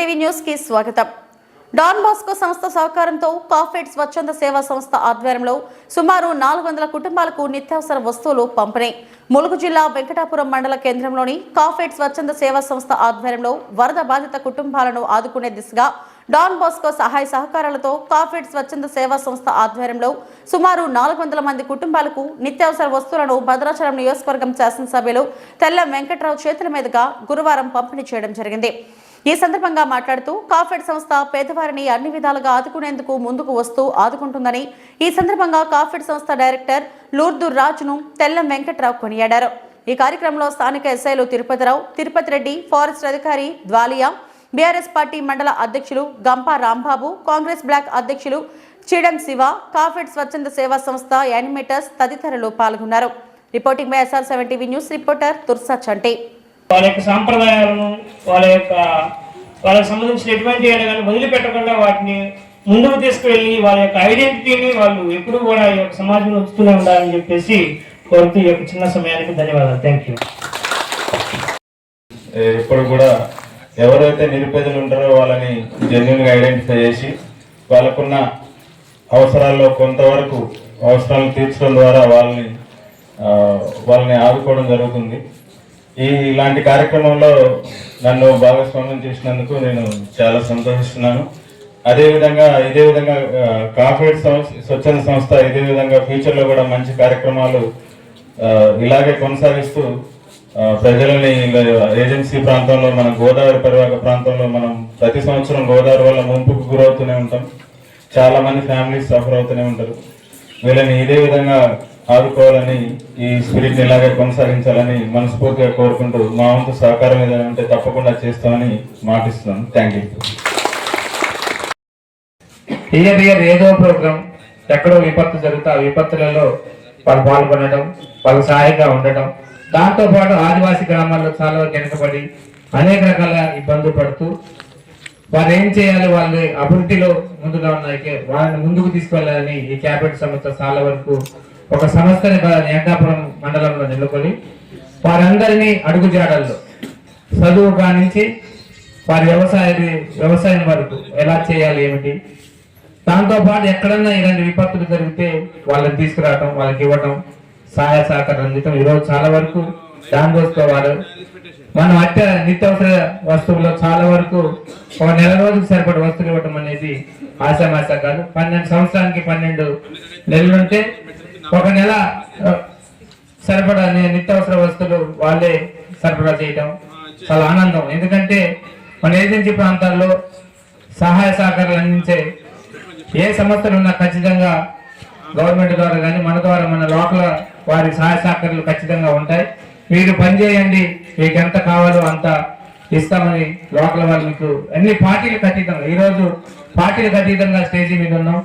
TV న్యూస్కి స్వాగతం. Don Bosco సంస్థ సహకారంతో కాఫెడ్ స్వచ్ఛంద సేవా సంస్థ ఆధ్వర్యంలో సుమారు నాలుగు వందల కుటుంబాలకు నిత్యావసర వస్తువులు పంపిణీ. ములుగు జిల్లా వెంకటాపురం మండల కేంద్రంలోని కాఫెడ్ స్వచ్ఛంద సేవా సంస్థ ఆధ్వర్యంలో వరద బాధిత కుటుంబాలను ఆదుకునే దిశగా డాన్ బాస్కో సహాయ సహకారాలతో కాఫెడ్ స్వచ్ఛంద సేవా సంస్థ ఆధ్వర్యంలో సుమారు నాలుగు వందల మంది కుటుంబాలకు నిత్యావసర వస్తువులను భద్రాచలం నియోజకవర్గం శాసనసభ్యులు తెల్లం వెంకట్రావు చేతుల మీదుగా గురువారం పంపిణీ చేయడం జరిగింది. ఈ సందర్భంగా మాట్లాడుతూ కాఫెడ్ సంస్థ పేదవారిని అన్ని విధాలుగా ఆదుకునేందుకు ముందుకు వస్తూ ఆదుకుంటుందని ఈ సందర్భంగా కాఫెడ్ సంస్థ డైరెక్టర్ లూర్దు రాజును తెల్లం వెంకట్రావు కొనియాడారు. ఈ కార్యక్రమంలో స్థానిక ఎస్ఐలు తిరుపతిరావు తిరుపతి రెడ్డి ఫారెస్ట్ అధికారి ద్వాలియా బీఆర్ఎస్ పార్టీ మండల అధ్యక్షులు గంపా రాంబాబు కాంగ్రెస్ బ్లాక్ అధ్యక్షులు చిడం శివ కాఫెడ్ స్వచ్ఛంద సేవా సంస్థ యానిమేటర్స్ తదితరులు పాల్గొన్నారు. Reporting by SR seven TV news reporter తుర్సా చంటే. వాళ్ళ యొక్క సాంప్రదాయాలను వాళ్ళ యొక్క వాళ్ళకి సంబంధించిన ఎటువంటి అయినా కానీ వదిలిపెట్టకుండా వాటిని ముందుకు తీసుకువెళ్ళి వాళ్ళ యొక్క ఐడెంటిటీని వాళ్ళు ఎప్పుడు కూడా ఈ యొక్క సమాజంలో ఉంచుతూనే ఉండాలని చెప్పేసి కోరుతూ ఈ యొక్క చిన్న సమయానికి ధన్యవాదాలు. థ్యాంక్ యూ ఇప్పుడు కూడా ఎవరైతే నిరుపేదలు ఉంటారో వాళ్ళని జెన్యున్గా ఐడెంటిఫై చేసి వాళ్ళకున్న అవసరాల్లో కొంతవరకు అవసరాలను తీర్చడం ద్వారా వాళ్ళని వాళ్ళని ఆదుకోవడం జరుగుతుంది. ఈ ఇలాంటి కార్యక్రమంలో నన్ను భాగస్వామ్యం చేసినందుకు నేను చాలా సంతోషిస్తున్నాను. అదేవిధంగా ఇదే విధంగా కార్పొరేట్ సంస్థ స్వచ్ఛంద సంస్థ ఇదే విధంగా ఫ్యూచర్లో కూడా మంచి కార్యక్రమాలు ఇలాగే కొనసాగిస్తూ ప్రజలని ఏజెన్సీ ప్రాంతంలో మన గోదావరి పరివాహక ప్రాంతంలో మనం ప్రతి సంవత్సరం గోదావరి వల్ల ముంపుకు గురవుతూనే ఉంటాం. చాలా మంది ఫ్యామిలీస్ సఫర్ అవుతూనే ఉంటారు. వీళ్ళని ఇదే విధంగా ఆదుకోవాలని ఈ స్పిరిట్ ఇలాగే కొనసాగించాలని మనస్ఫూర్తిగా కోరుకుంటూ మా వంతు సహకారం ఏదైనా ఉంటే తప్పకుండా చేస్తామని మాటిస్తున్నాను థ్యాంక్ యూ ఇయర్ ఇయర్ ఏదో ప్రోగ్రాం ఎక్కడో విపత్తు జరుగుతా ఆ విపత్తులలో వాళ్ళు పాల్గొనడం వాళ్ళకు సహాయంగా ఉండటం దాంతోపాటు ఆదివాసీ గ్రామాల్లో చాలా వరకు వెనుకబడి అనేక రకాల ఇబ్బందులు పడుతూ వారు ఏం చేయాలి వాళ్ళ అభివృద్ధిలో ముందుగా ఉన్నాయి వాళ్ళని ముందుకు తీసుకెళ్ళాలని ఈ క్యాబినెట్ సంస్థ చాలా వరకు ఒక సంస్థని ఎండాపురం మండలంలో నిలుకొని వారందరినీ అడుగుజాడల్లో చదువు కానించి వారి వ్యవసాయ వ్యవసాయం వరకు ఎలా చేయాలి ఏమిటి? దాంతో పాటు ఎక్కడన్నా ఇలాంటి విపత్తులు జరిగితే వాళ్ళని తీసుకురావటం వాళ్ళకి ఇవ్వటం సహాయ సహకారం అందించడం ఈరోజు చాలా వరకు దాని దోసుకోవాలి మనం అత్య నిత్యావసర వస్తువుల్లో చాలా వరకు ఒక నెల రోజులకు సరిపడే వస్తువులు ఇవ్వటం అనేది ఆశామాశ కాదు. పన్నెండు సంవత్సరానికి పన్నెండు నెలలు ఉంటే ఒక నెల సరిపడా నిత్యావసర వస్తువులు వాళ్ళే సరఫరా చేయటం చాలా ఆనందం. ఎందుకంటే మన ఏజెన్సీ ప్రాంతాల్లో సహాయ సహకారాలు అందించే ఏ సంస్థలు ఉన్నా ఖచ్చితంగా గవర్నమెంట్ ద్వారా కానీ మన ద్వారా మన లోకల వారి సహాయ సహకారాలు ఖచ్చితంగా ఉంటాయి. మీరు పని చేయండి మీకు ఎంత కావాలో అంత ఇస్తామని లోకల్ వాళ్ళు మీకు అన్ని పార్టీలకు అతీతంగా ఈరోజు పార్టీలకు అతీతంగా స్టేజీ మీద ఉన్నాం.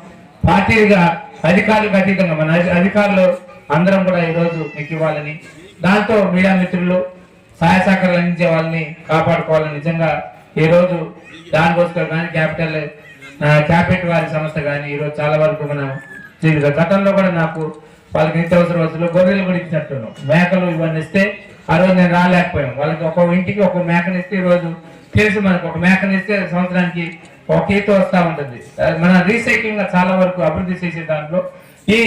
పార్టీలుగా అధికారులకు అతీతంగా మన అధికారులు అందరం కూడా ఈరోజు మీకు ఇవ్వాలని దాంతో మీడియా మిత్రులు సహాయ సహకారాలు అందించే వాళ్ళని కాపాడుకోవాలని నిజంగా ఈ రోజు దాని కానీ క్యాపిటల్ క్యాపిటల్ వారి సంస్థ కానీ ఈరోజు చాలా వరకు మనం జీవిత గతంలో కూడా నాకు వాళ్ళకి నిత్యావసర వస్తువులు గొర్రెలు కూడా ఇచ్చినట్టున్నాం. మేకలు ఇవన్నీ ఇస్తే ఆ రోజు నేను రాలేకపోయాం వాళ్ళకి ఒక్కొక్క ఇంటికి ఒక మేకని ఇస్తే ఈ రోజు తెలుసు మనకు ఒక మేకని ఇస్తే సంవత్సరానికి ఒకేతో వస్తూ ఉంటుంది. మన రీసైక్లింగ్ చాలా వరకు అభివృద్ధి చేసే దాంట్లో ఈ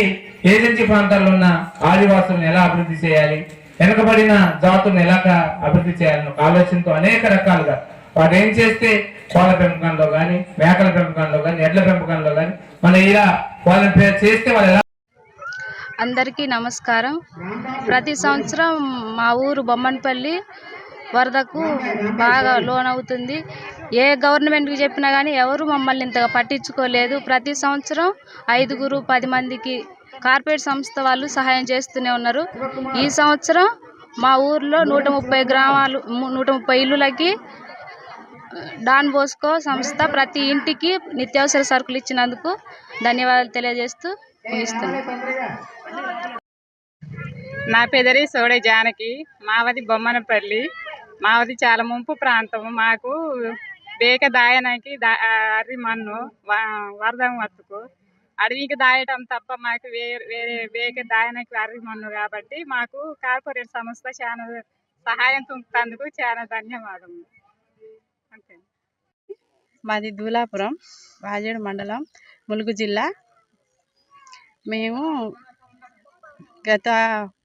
ఏజెన్సీ ప్రాంతాల్లో ఉన్న ఆదివాసులను ఎలా అభివృద్ధి చేయాలి వెనుకబడిన జాతులను ఎలా అభివృద్ధి చేయాలని ఒక ఆలోచనతో అనేక రకాలుగా వారు ఏం చేస్తే కోళ్ళ పెంపకంలో కానీ మేకల పెంపకంలో కానీ ఎడ్ల పెంపకంలో కానీ మన ఇలా వాళ్ళని చేస్తే వాళ్ళు ఎలా అందరికీ నమస్కారం. ప్రతి సంవత్సరం మా ఊరు బొమ్మన్పల్లి వరదకు బాగా లోన్ అవుతుంది ఏ గవర్నమెంట్కి చెప్పినా కానీ ఎవరు మమ్మల్ని ఇంతగా పట్టించుకోలేదు. ప్రతి సంవత్సరం ఐదుగురు పది మందికి కార్పొరేట్ సంస్థ వాళ్ళు సహాయం చేస్తూనే ఉన్నారు. ఈ సంవత్సరం మా ఊర్లో నూట ముప్పై గ్రామాలు నూట ముప్పై ఇల్లులకి డాన్ బోస్కో సంస్థ ప్రతి ఇంటికి నిత్యావసర సరుకులు ఇచ్చినందుకు ధన్యవాదాలు తెలియజేస్తూ ముగిస్తున్నాను. నా పెదరి సోడే జానకి మావది బొమ్మనపల్లి మావది చాలా ముంపు ప్రాంతం మాకు బేక దాయనానికి దా అర్రి మన్ను వరదం వత్తుకు. అడవికి దాయటం తప్ప మాకు వేరే వేరే బేక దాయనానికి అర్రి మన్ను కాబట్టి మాకు కార్పొరేట్ సంస్థ చాలా సహాయం తుంపుతందుకు చాలా ధన్యవాదములు. అంతే. మాది దూలాపురం వాజేడు మండలం ములుగు జిల్లా. మేము గత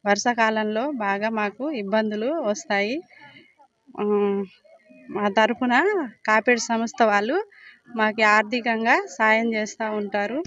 వర్షాకాలంలో బాగా మాకు ఇబ్బందులు వస్తాయి. మా తరఫున కాపేడ్ సంస్థ వాళ్ళు మాకు ఆర్థికంగా సాయం చేస్తూ ఉంటారు.